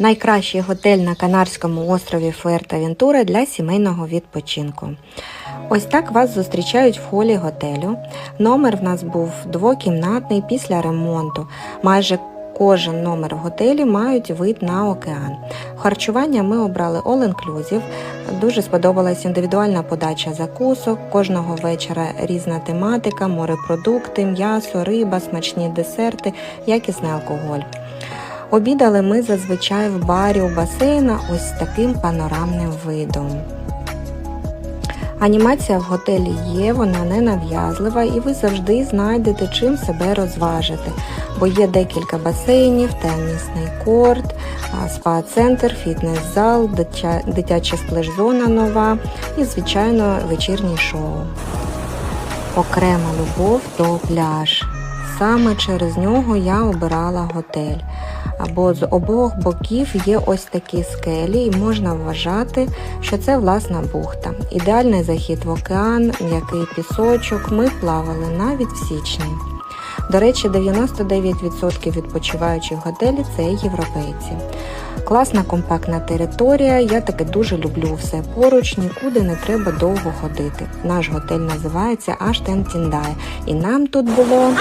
Найкращий готель на Канарському острові Фуертавентура для сімейного відпочинку. Ось так вас зустрічають в холі готелю. Номер в нас був двокімнатний після ремонту. Майже кожен номер в готелі мають вид на океан. Харчування ми обрали All Inclusive. Дуже сподобалась індивідуальна подача закусок. Кожного вечора різна тематика, морепродукти, м'ясо, риба, смачні десерти, якісний алкоголь. Обідали ми зазвичай в барі у басейна ось таким панорамним видом. Анімація в готелі є, вона не нав'язлива, і ви завжди знайдете чим себе розважити, бо є декілька басейнів, тенісний корт, спа-центр, фітнес-зал, дитя- дитяча сплеш-зона нова і, звичайно, вечірнє шоу. Окрема любов то пляж. Саме через нього я обирала готель. Або з обох боків є ось такі скелі, і можна вважати, що це власна бухта. Ідеальний захід в океан, м'який пісочок. Ми плавали навіть в січні. До речі, 99% відпочиваючих готелів це європейці. Класна компактна територія. Я таки дуже люблю все поруч, нікуди не треба довго ходити. Наш готель називається Аштен Тіндай, і нам тут було